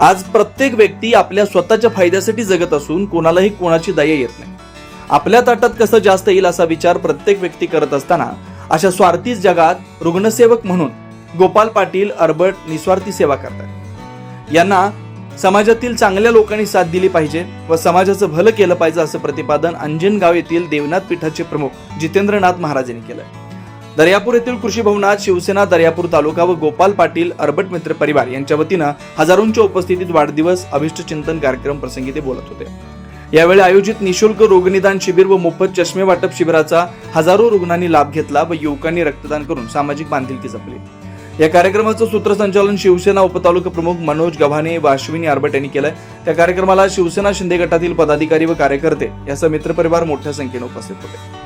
आज प्रत्येक व्यक्ती आपल्या स्वतःच्या फायद्यासाठी जगत असून कोणालाही कोणाची दया येत नाही. आपल्या ताटात कसं जास्त येईल असा विचार प्रत्येक व्यक्ती करत असताना अशा स्वार्थी जगात रुग्णसेवक म्हणून गोपाल पाटील अर्बट निस्वार्थी सेवा करतात. यांना समाजातील चांगल्या लोकांनी साथ दिली पाहिजे व समाजाचं भलं केलं पाहिजे असं प्रतिपादन अंजनगाव येथील देवनाथ पीठाचे प्रमुख जितेंद्रनाथ महाराज यांनी केलं दर्यापूर येथील कृषी भवनात शिवसेना दर्यापूर तालुका व गोपाल पाटील अर्बट मित्र परिवार यांच्या वतीनं हजारोंच्या उपस्थितीत वाढदिवस अभिष्ट चिंतन कार्यक्रम प्रसंगी ते बोलत होते. यावेळी आयोजित निशुल्क रोगनिदान शिबिर व मोफत चष्मे वाटप शिबिराचा हजारो रुग्णांनी लाभ घेतला व युवकांनी रक्तदान करून सामाजिक बांधिलकी जपली. या कार्यक्रमाचं सूत्रसंचालन शिवसेना उपतालुका प्रमुख मनोज गव्हाणे व अश्विनी आरबट यांनी केलंय. त्या कार्यक्रमाला शिवसेना शिंदे गटातील पदाधिकारी व कार्यकर्ते यासह मित्रपरिवार मोठ्या संख्येने उपस्थित होते.